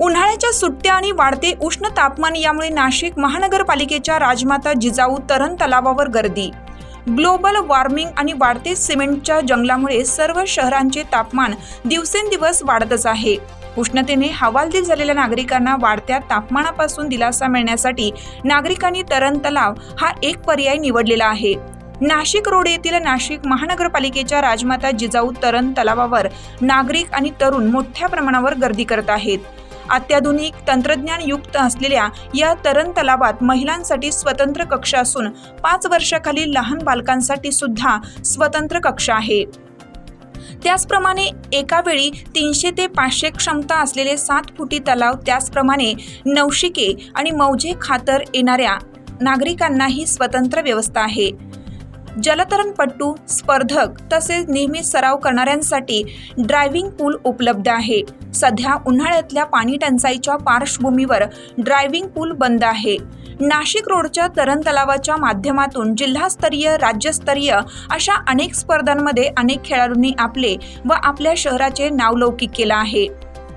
उन्हाळ्याच्या सुट्ट्या आणि वाढते उष्ण तापमान यामुळे नाशिक महानगरपालिकेच्या राजमाता जिजाऊ तरण तलावावर गर्दी. ग्लोबल वॉर्मिंग आणि वाढते सिमेंटच्या जंगलामुळे सर्व शहरांचे तापमान दिवसेंदिवस वाढतच आहे. उष्णतेने हवालदिल झालेल्या नागरिकांना वाढत्या तापमानापासून दिलासा मिळण्यासाठी नागरिकांनी तरण तलाव हा एक पर्याय निवडलेला आहे. नाशिक रोड येथील नाशिक महानगरपालिकेच्या राजमाता जिजाऊ तरण तलावावर नागरिक आणि तरुण मोठ्या प्रमाणावर गर्दी करत आहेत. अत्याधुनिक तंत्रज्ञान युक्त असलेल्या या तरण तलावात महिलांसाठी स्वतंत्र कक्ष असून पाच वर्षाखालील लहान बालकांसाठी सुद्धा स्वतंत्र कक्ष आहे. त्याचप्रमाणे एका वेळी तीनशे ते पाचशे क्षमता असलेले सात फुटी तलाव त्याचप्रमाणे नवशिके आणि मौजे खातर येणाऱ्या नागरिकांनाही स्वतंत्र व्यवस्था आहे. जलतरणपट्टू स्पर्धक तसेच नेहमी सराव करणाऱ्यांसाठी ड्रायव्हिंग पूल उपलब्ध आहे. सध्या उन्हाळ्यातल्या पाणी टंचाईच्या पार्श्वभूमीवर ड्रायव्हिंग पूल बंद आहे. नाशिक रोडच्या तरण तलावाच्या माध्यमातून जिल्हास्तरीय राज्यस्तरीय अशा अनेक स्पर्धांमध्ये अनेक खेळाडूंनी आपले व आपल्या शहराचे नावलौकिक केलं आहे.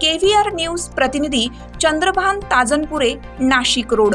के व्ही आर न्यूज प्रतिनिधी चंद्रभान ताजनपुरे नाशिक रोड.